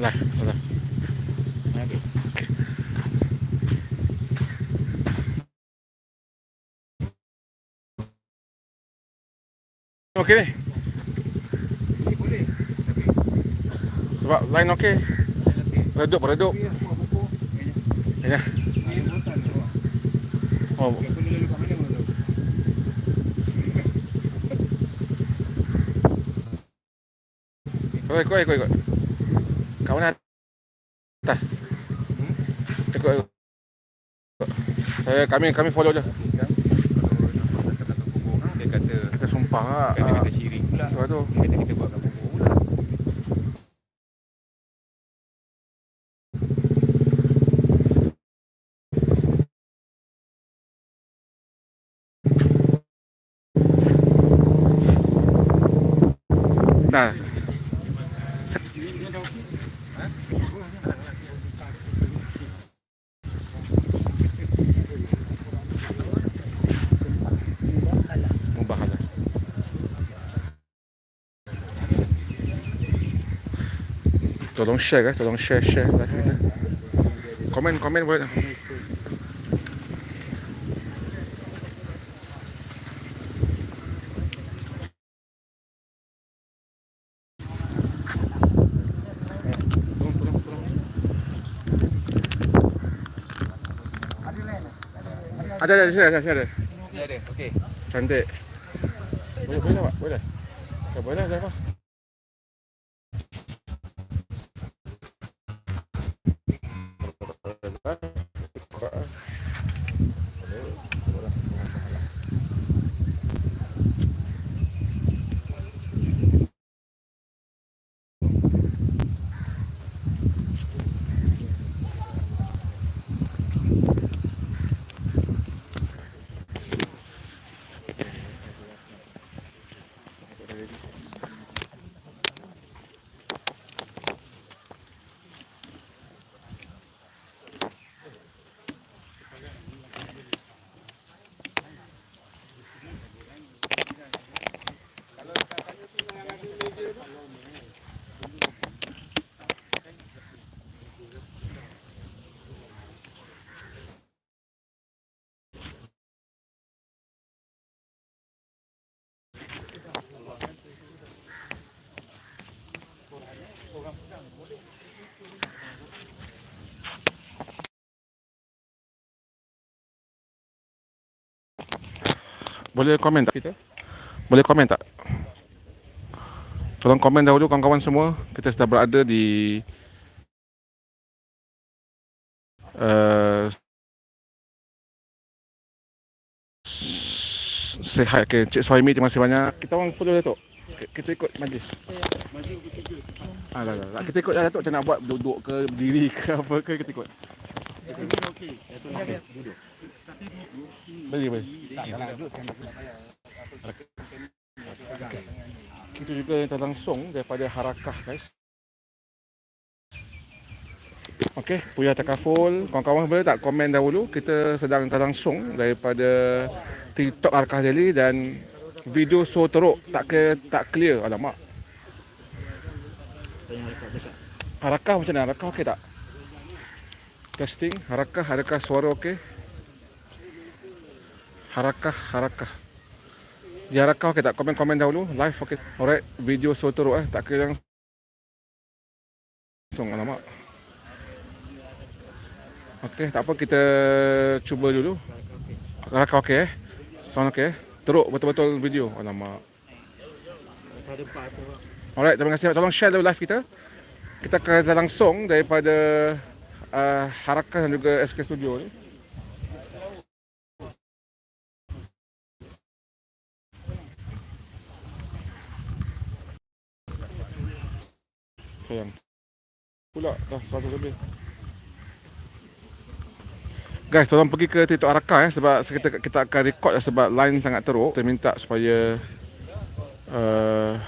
Lah, lah. Okey. Sebab line okey. Redup, redup. Ya. Oh, tu. ikut, ikut, ikut, mana? Atas. Ikut. Saya kami kami follow je. Hang, dia kata Kita sumpah ah. dia kata syirik pula. Sebab tu. Dia kata kita buat kubur pula. Dah. Tolong share guys, tolong share share live kita. Komen komen boleh. Tolong tolong tolong. Ada ada di sini ada sini ada. Dia ada. Okey. Cantik. Boleh boleh tak? Boleh. Tak boleh dah apa? Boleh komen tak kita? Boleh komen tak? Tolong komen dahulu kawan-kawan semua. Kita sudah berada di uh, say hi. Okay, Cik Suhaimi terima kasih banyak. Kita orang follow Datuk. Kita ikut majlis. Ah, dah, dah, dah. Kita ikut dah Datuk macam nak buat duduk ke berdiri ke apa ke kita ikut. Boleh boleh. Kita juga yang langsung daripada Harakah guys. Okey, Puya Takaful, kawan-kawan boleh tak komen dahulu kita sedang langsung daripada TikTok Harakah Daily dan video so teruk tak ke tak clear alamak. Harakah macam mana? Harakah okey tak? Testing, harakah, adakah suara okey? Harakah, harakah. Di harakah okey tak? Komen-komen dahulu. Live okey. Alright, video so teruk eh. Tak kira yang langsung alamak. Okey, tak apa kita cuba dulu. Harakah okey eh? Sound okey eh? Teruk betul-betul video. Alamak. Alright, terima kasih. Tolong share dulu live kita. Kita akan langsung daripada uh, Harakah dan juga SK Studio ni. Sayang. Pula dah 100 lebih. Guys, tolong pergi ke TikTok Harakah eh sebab kita kita akan record lah sebab line sangat teruk. Kita minta supaya uh,